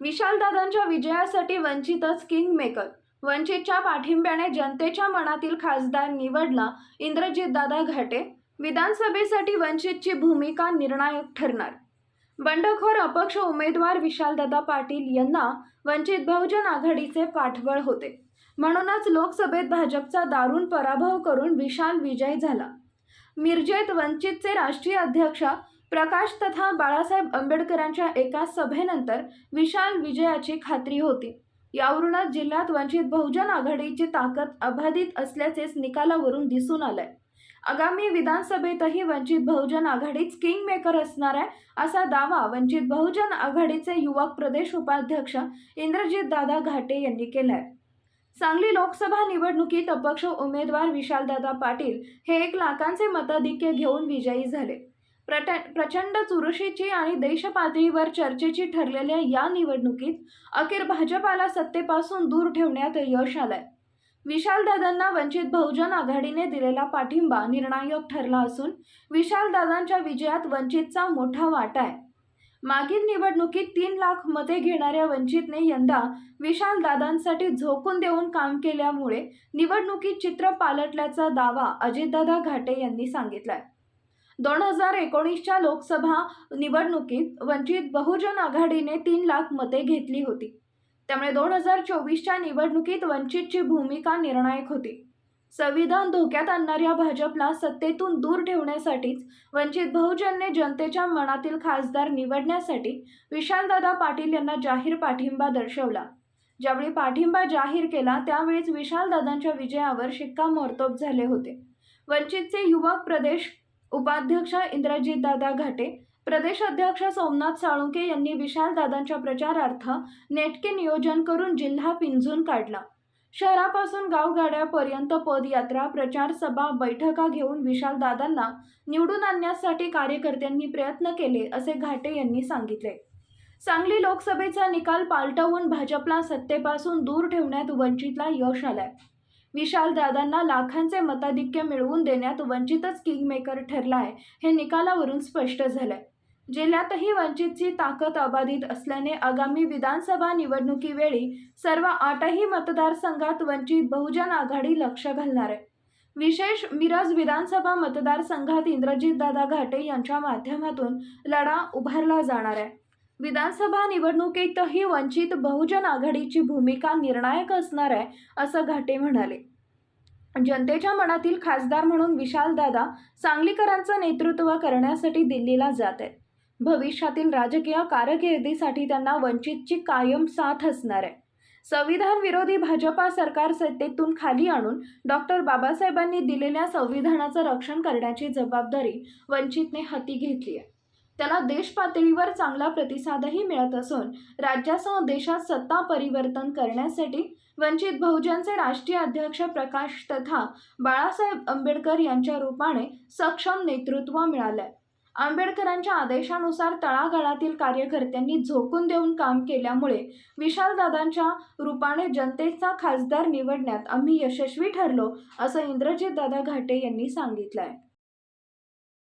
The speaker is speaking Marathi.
विशालदादांच्या विजयासाठी वंचितच किंग मेकर वंचितच्या पाठिंब्याने जनतेच्या मनातील खासदार निवडला इंद्रजितदादा घाटे. विधानसभेसाठी वंचितची भूमिका निर्णायक ठरणार. बंडखोर अपक्ष उमेदवार विशालदादा पाटील यांना वंचित बहुजन आघाडीचे पाठबळ होते. म्हणूनच लोकसभेत भाजपचा दारुण पराभव करून विशाल विजय झाला. मिरजेत वंचितचे राष्ट्रीय अध्यक्ष प्रकाश तथा बाळासाहेब आंबेडकरांच्या एका सभेनंतर विशाल विजयाची खात्री होती. यावरूनच जिल्ह्यात वंचित बहुजन आघाडीची ताकद अबाधित असल्याचेच निकालावरून दिसून आलंय. आगामी विधानसभेतही वंचित बहुजन आघाडीच किंग मेकर असणार आहे असा दावा वंचित बहुजन आघाडीचे युवक प्रदेश उपाध्यक्ष इंद्रजित दादा घाटे यांनी केलाय. सांगली लोकसभा निवडणुकीत अपक्ष उमेदवार विशालदादा पाटील हे एक लाखांचे मताधिक्य घेऊन विजयी झाले. प्रट प्रचंड चुरशीची आणि देशपातळीवर चर्चेची ठरलेल्या या निवडणुकीत अखेर भाजपाला सत्तेपासून दूर ठेवण्यात यश आलंय. विशालदादांना वंचित बहुजन आघाडीने दिलेला पाठिंबा निर्णायक ठरला असून विशालदादांच्या विजयात वंचितचा मोठा वाटा आहे. मागील निवडणुकीत तीन लाख मते घेणाऱ्या वंचितने यंदा विशालदादांसाठी झोकून देऊन काम केल्यामुळे निवडणुकीत चित्र पालटल्याचा दावा अजितदादा घाटे यांनी सांगितलाय. दोन हजार एकोणीसच्या लोकसभा निवडणुकीत वंचित बहुजन आघाडीने तीन लाख मते घेतली होती. त्यामुळे दोन हजार चोवीसच्या निवडणुकीत वंचितची भूमिका निर्णायक होती. संविधान धोक्यात आणणाऱ्या भाजपला सत्तेतून दूर ठेवण्यासाठीच वंचित बहुजनने जनतेच्या मनातील खासदार निवडण्यासाठी विशालदादा पाटील यांना जाहीर पाठिंबा दर्शवला. ज्यावेळी पाठिंबा जाहीर केला त्यावेळीच विशालदादांच्या विजयावर शिक्कामोर्तब झाले होते. वंचितचे युवक प्रदेश उपाध्यक्ष इंद्रजीतदादा घाटे प्रदेश अध्यक्ष सोमनाथ साळुंके यांनी विशालदादांच्या प्रचारार्थ नेटके नियोजन करून जिल्हा पिंजून काढला. शहरापासून गावगाड्यापर्यंत पदयात्रा प्रचार सभा बैठका घेऊन विशालदादांना निवडून आणण्यासाठी कार्यकर्त्यांनी प्रयत्न केले असे घाटे यांनी सांगितले. सांगली लोकसभेचा निकाल पालटवून भाजपला सत्तेपासून दूर ठेवण्यात वंचितला यश आलंय. विशाल दादांना लाखांचे मताधिक्य मिळवून देण्यात वंचितच किंगमेकर आहे हे निकालावरून स्पष्ट झालंय. जिल्ह्यातही वंचितची ताकद अबाधित असल्याने आगामी विधानसभा निवडणुकीवेळी सर्व आठही मतदारसंघात वंचित बहुजन आघाडी लक्ष घालणार आहे. विशेष मिरज विधानसभा मतदारसंघात इंद्रजितदादा घाटे यांच्या माध्यमातून लढा उभारला जाणार आहे. विधानसभा निवडणुकीतही वंचित बहुजन आघाडीची भूमिका निर्णायक असणार आहे असं घाटे म्हणाले. जनतेच्या मनातील खासदार म्हणून विशालदादा सांगलीकरांचं नेतृत्व करण्यासाठी दिल्लीला जात आहेत. भविष्यातील राजकीय कारकिर्दीसाठी त्यांना वंचितची कायम साथ असणार आहे. संविधान विरोधी भाजपा सरकार सत्तेतून खाली आणून डॉक्टर बाबासाहेबांनी दिलेल्या संविधानाचं रक्षण करण्याची जबाबदारी वंचितने हाती घेतली आहे. त्याला देश पातळीवर चांगला प्रतिसादही मिळत असून राज्यासह देशात सत्ता परिवर्तन करण्यासाठी वंचित बहुजनचे राष्ट्रीय अध्यक्ष प्रकाश तथा बाळासाहेब आंबेडकर यांच्या रूपाने सक्षम नेतृत्व मिळालंय. आंबेडकरांच्या आदेशानुसार तळागाळातील कार्यकर्त्यांनी झोकून देऊन काम केल्यामुळे विशालदादांच्या रूपाने जनतेचा खासदार निवडण्यात आम्ही यशस्वी ठरलो असं इंद्रजितदादा घाटे यांनी सांगितलं आहे